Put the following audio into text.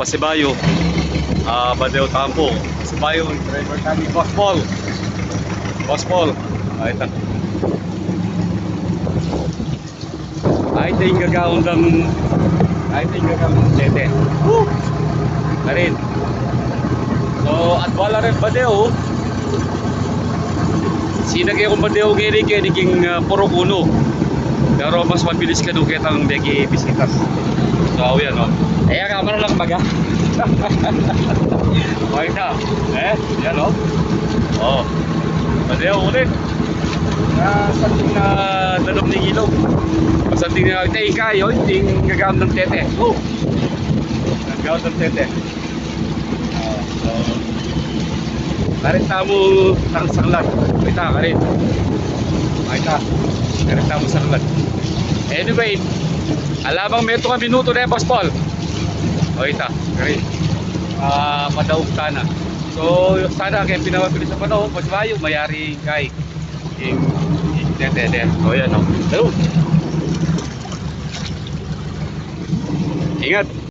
Pasibayo. Ah, Badeo Tampo. Pasibayo, driver kami, Boss Paul. Boss Paul. Ah, ito. Ay, ito yung gagawin ng... Ay, ito yung gagawin ng sete. Woo! Karin. So, at wala rin Badeo. Sinagay akong Badeo kaya kaya naging uh, puro kuno. Pero mas mabilis ka doon kaya ang begi bisitas. So, yan o. Eh, kamera lang baga. okay na. Eh, yan o. Oh. Badeo ulit. Na something na dalom ng ilog. Something na tayo kayo, hindi gagamit ng tete. Oh. Gagamit ng tete. Ah, so, karin tamo ng sanglag. Kita, karin. Kita. Karin tamo sanglag. Anyway, alabang meto ka minuto na Boss Paul. O, kita. Karin. Ah, padaog sana. So, sana kaya pinamabilis sa panahon, mas mayo, mayari kay yung yung tete de. O, yan o. Hello. Ingat.